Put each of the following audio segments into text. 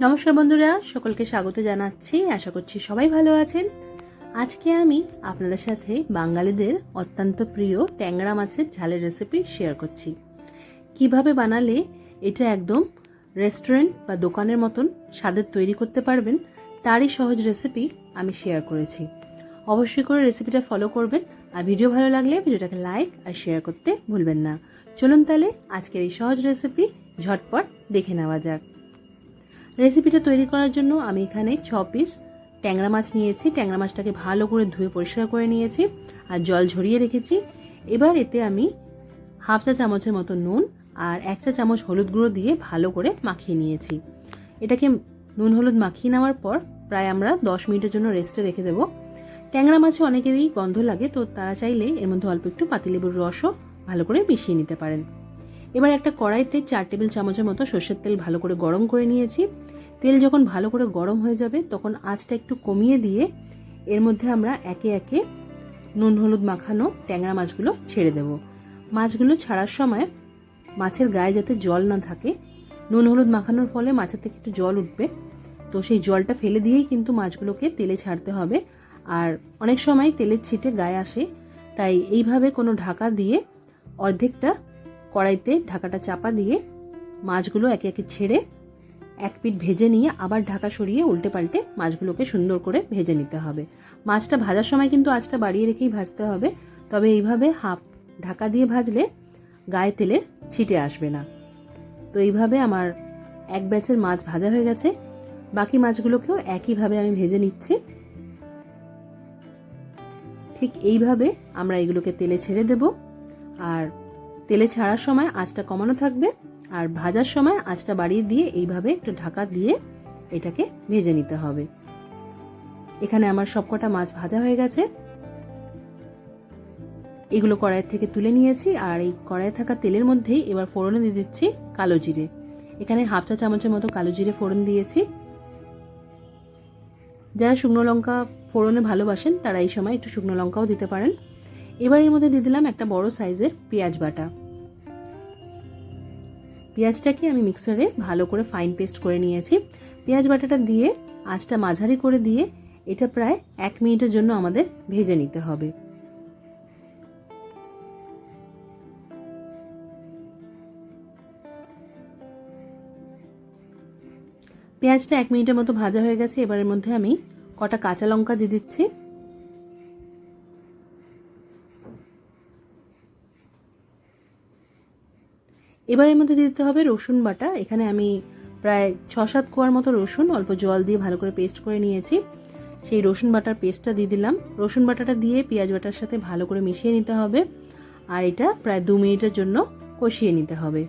নমস্কার বন্ধুরা, সকলকে স্বাগত জানাচ্ছি। আশা করছি সবাই ভালো আছেন। আজকে আমি আপনাদের সাথে বাঙালিদের অত্যন্ত প্রিয় ট্যাংরা মাছের ঝালের রেসিপি শেয়ার করছি। কীভাবে বানালে এটা একদম রেস্টুরেন্ট বা দোকানের মতন স্বাদের তৈরি করতে পারবেন, তারই সহজ রেসিপি আমি শেয়ার করেছি। অবশ্যই করে রেসিপিটা ফলো করবেন আর ভিডিও ভালো লাগলে ভিডিওটাকে লাইক আর শেয়ার করতে ভুলবেন না। চলুন তাহলে আজকের এই সহজ রেসিপি ঝটপট দেখে নেওয়া যাক। রেসিপিটা তৈরি করার জন্য আমি এখানে ছ পিস ট্যাংরা মাছ নিয়েছি। ট্যাংরা মাছটাকে ভালো করে ধুয়ে পরিষ্কার করে নিয়েছি আর জল ঝরিয়ে রেখেছি। এবার এতে আমি হাফ চা চামচের মতো নুন আর এক চা চামচ হলুদ গুঁড়ো দিয়ে ভালো করে মাখিয়ে নিয়েছি। এটাকে নুন হলুদ মাখিয়ে নেওয়ার পর প্রায় আমরা দশ মিনিটের জন্য রেস্টে রেখে দেবো। ট্যাংরা মাছে অনেকেরই গন্ধ লাগে, তো তারা চাইলে এর মধ্যে অল্প একটু পাতিলেবুর রসও ভালো করে মিশিয়ে নিতে পারেন। এবার একটা কড়াইতে চার টেবিল চামচের মতো সর্ষের তেল ভালো করে গরম করে নিয়েছি। তেল যখন ভালো করে গরম হয়ে যাবে, তখন আঁচটা একটু কমিয়ে দিয়ে এর মধ্যে আমরা একে একে নুন, হলুদ মাখানো ট্যাংরা মাছগুলো ছেড়ে দেব। মাছগুলো ছাড়ার সময় মাছের গায়ে যাতে জল না থাকে, নুন, হলুদ মাখানোর ফলে মাছের থেকে একটু জল উঠবে। তো সেই জলটা ফেলে দিয়েই কিন্তু মাছগুলোকে তেলে ছাড়তে হবে। আর অনেক সময় তেলের ছিটে গায়ে আসে, তাই এইভাবে কোনো ঢাকা দিয়ে অর্ধেকটা কড়াইতে ঢাকাটা চাপা দিয়ে মাছগুলো একে একে ছেড়ে এক পিঠ ভেজে নিয়ে আবার ঢাকা সরিয়ে উল্টে পাল্টে মাছগুলোকে সুন্দর করে ভেজে নিতে হবে। মাছটা ভাজার সময় কিন্তু আঁচটা বাড়িয়ে রেখেই ভাজতে হবে, তবে এইভাবে হাফ ঢাকা দিয়ে ভাজলে গায়ে তেলের ছিটে আসবে না। তো এইভাবে আমার এক ব্যাচের মাছ ভাজা হয়ে গেছে, বাকি মাছগুলোকেও একইভাবে আমি ভেজে নিচ্ছি। ঠিক এইভাবে আমরা এগুলোকে তেলে ছেড়ে দেব। আর তেলে ছাড়ার সময় আঁচটা কমানো থাকবে আর ভাজার সময় আঁচটা বাড়িয়ে দিয়ে এইভাবে একটু ঢাকা দিয়ে এটাকে ভেজে নিতে হবে। এখানে আমার সবকটা মাছ ভাজা হয়ে গেছে। এগুলো কড়াইয়ের থেকে তুলে নিয়েছি আর এই কড়াইয়ে থাকা তেলের মধ্যেই এবার ফোড়নে দিয়ে দিচ্ছি কালো জিরে। এখানে হাফ চা চামচের মতো কালো জিরে ফোড়ন দিয়েছি। যারা শুকনো লঙ্কা ফোড়নে ভালোবাসেন, তারা এই সময় একটু শুকনো লঙ্কাও দিতে পারেন। এবার এর মধ্যে দিয়ে দিলাম একটা বড় সাইজের পেঁয়াজ বাটা। পেঁয়াজটাকে আমি মিক্সারে ভালো করে ফাইন পেস্ট করে নিয়েছি। পেঁয়াজ বাটাটা দিয়ে, আঁচটা মাঝারি করে দিয়ে, এটা প্রায় এক মিনিটের জন্য আমাদের ভেজে নিতে হবে। পেঁয়াজটা এক মিনিটের মতো ভাজা হয়ে গেছে, এবারের মধ্যে আমি কটা কাঁচা লঙ্কা দিয়ে দিচ্ছি। এবার এর মধ্যে দিতে হবে রসুন বাটা। এখানে আমি প্রায় ছ সাত কোয়ার মতো রসুন অল্প জল দিয়ে ভালো করে পেস্ট করে নিয়েছি। সেই রসুন বাটার পেস্টটা দিয়ে দিলাম। রসুন বাটাটা দিয়ে পেঁয়াজ বাটার সাথে ভালো করে মিশিয়ে নিতে হবে। আর এটা প্রায় দু মিনিটের জন্য কষিয়ে নিতে হবে।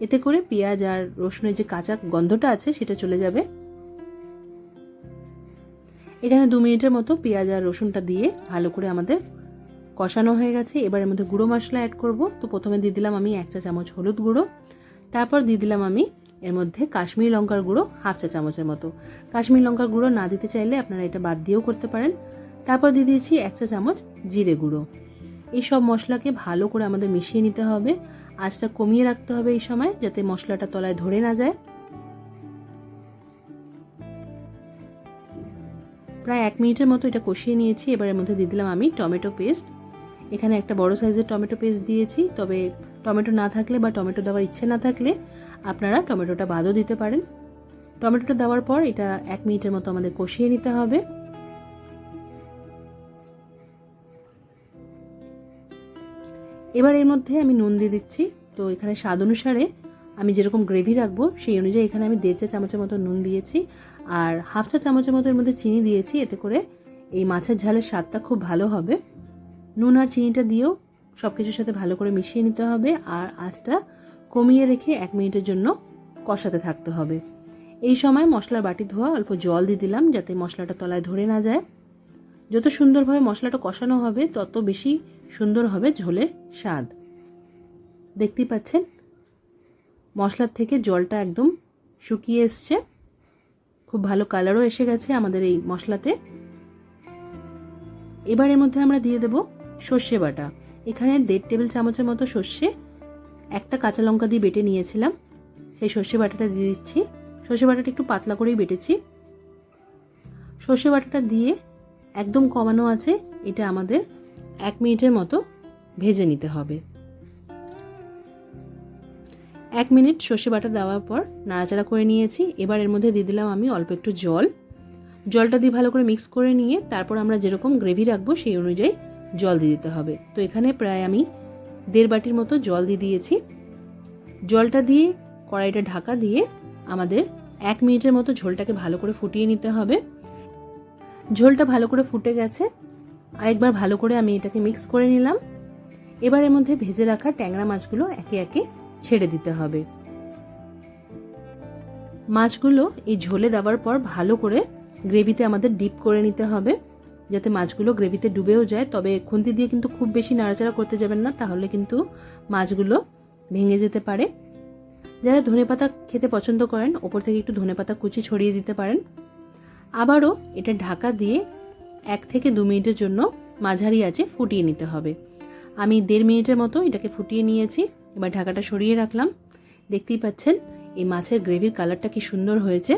এতে করে পেঁয়াজ আর রসুনের যে কাঁচা গন্ধটা আছে, সেটা চলে যাবে। এখানে দু মিনিটের মতো পেঁয়াজ আর রসুনটা দিয়ে ভালো করে আমাদের কষানো হয়ে গেছে। এবার এর মধ্যে গুঁড়ো মশলা অ্যাড করব। তো প্রথমে দিয়ে দিলাম আমি এক চা চামচ হলুদ গুঁড়ো। তারপর দিয়ে দিলাম আমি এর মধ্যে কাশ্মীরি লঙ্কার গুঁড়ো হাফ চা চামচের মতো। কাশ্মীরি লঙ্কার গুঁড়ো না দিতে চাইলে আপনারা এটা বাদ দিয়েও করতে পারেন। তারপর দিয়ে দিয়েছি এক চা চামচ জিরে গুঁড়ো। এই সব মশলাকে ভালো করে আমাদের মিশিয়ে নিতে হবে। আঁচটা কমিয়ে রাখতে হবে এই সময়, যাতে মশলাটা তলায় ধরে না যায়। প্রায় এক মিনিটের মতো এটা কষিয়ে নিয়েছি। এবার এর মধ্যে দিয়ে দিলাম আমি টমেটো পেস্ট। এখানে একটা বড় সাইজের টমেটো পেস্ট দিয়েছি। তবে টমেটো না থাকলে বা টমেটো দেওয়ার ইচ্ছে না থাকলে আপনারা টমেটোটা বাদও দিতে পারেন। টমেটোটা দেওয়ার পর এটা এক মিনিটের মতো আমাদের কষিয়ে নিতে হবে। এবার এর মধ্যে আমি নুন দিয়ে দিচ্ছি। তো এখানে স্বাদ অনুসারে আমি যেরকম গ্রেভি রাখব, সেই অনুযায়ী এখানে আমি দেড় চা চামচের মতো নুন দিয়েছি আর হাফ চা চামচের মতো এর মধ্যে চিনি দিয়েছি। এতে করে এই মাছের ঝালের স্বাদটা খুব ভালো হবে। নুন আর চিনিটা দিয়েও সব কিছুর সাথে ভালো করে মিশিয়ে নিতে হবে আর আঁচটা কমিয়ে রেখে এক মিনিটের জন্য কষাতে থাকতে হবে। এই সময় মশলার বাটি ধোয়া, অল্প জল দিয়ে দিলাম যাতে মশলাটা তলায় ধরে না যায়। যত সুন্দরভাবে মশলাটা কষানো হবে, তত বেশি সুন্দর হবে ঝোলের স্বাদ। দেখতেই পাচ্ছেন? মশলার থেকে জলটা একদম শুকিয়ে এসছে। খুব ভালো কালারও এসে গেছে আমাদের এই মশলাতে। এবার এর মধ্যে আমরা দিয়ে দেব সর্ষে বাটা। এখানে দেড় টেবিল চামচের মতো সর্ষে, একটা কাঁচা লঙ্কা দিয়ে বেটে নিয়েছিলাম। সেই সর্ষে বাটাটা দিয়ে দিচ্ছি। সর্ষে বাটাটা একটু পাতলা করেই বেটেছি। সর্ষে বাটাটা দিয়ে একদম কমানো আছে, এটা আমাদের এক মিনিটের মতো ভেজে নিতে হবে। এক মিনিট সর্ষে বাটা দেওয়ার পর নাড়াচাড়া করে নিয়েছি। এবার এর মধ্যে দিয়ে দিলাম আমি অল্প একটু জল। জলটা দিয়ে ভালো করে মিক্স করে নিয়ে তারপর আমরা যেরকম গ্রেভি রাখব সেই অনুযায়ী জল দিয়ে দিতে হবে। তো এখানে প্রায় আমি দেড় বাটির মতো জল দিয়ে দিয়েছি। জলটা দিয়ে কড়াইটা ঢাকা দিয়ে আমাদের এক মিনিটের মতো ঝোলটাকে ভালো করে ফুটিয়ে নিতে হবে। ঝোলটা ভালো করে ফুটে গেছে। আরেকবার ভালো করে আমি এটাকে মিক্স করে নিলাম। এবার এর মধ্যে ভেজে রাখা ট্যাংরা মাছগুলো একে একে ছেড়ে দিতে হবে। মাছগুলো এই ঝোলে দেওয়ার পর ভালো করে গ্রেভিতে আমাদের ডিপ করে নিতে হবে, যাতে মাছগুলো গ্রেভিতে ডুবেও যায়। তবে খুন্তি দিয়ে কিন্তু খুব বেশি নাড়াচাড়া করতে যাবেন না, তাহলে কিন্তু মাছগুলো ভেঙে যেতে পারে। যারা ধনেপাতা খেতে পছন্দ করেন, ওপর থেকে একটু ধনেপাতা কুচি ছড়িয়ে দিতে পারেন। আবারও এটা ঢাকা দিয়ে এক থেকে দু মিনিটের জন্য মাঝারি আছে ফুটিয়ে নিতে হবে। আমি দেড় মিনিটের মতো এটাকে ফুটিয়ে নিয়েছি, এবার ঢাকাটা সরিয়ে রাখলাম। দেখতেই পাচ্ছেন, এই মাছের গ্রেভির কালারটা কি সুন্দর হয়েছে।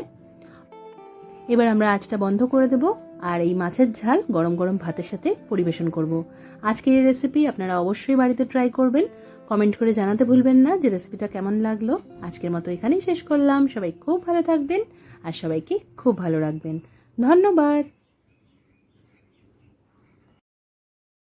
এবার আমরা আঁচটা বন্ধ করে দেব আর এই মাছের ঝাল গরম গরম ভাতের সাথে পরিবেশন করব। আজকের এই রেসিপি আপনারা অবশ্যই বাড়িতে ট্রাই করবেন। কমেন্ট করে জানাতে ভুলবেন না যে রেসিপিটা কেমন লাগল। আজকের মতো এখানেই শেষ করলাম। সবাই খুব ভালো থাকবেন আর সবাইকে খুব ভালো রাখবেন। ধন্যবাদ।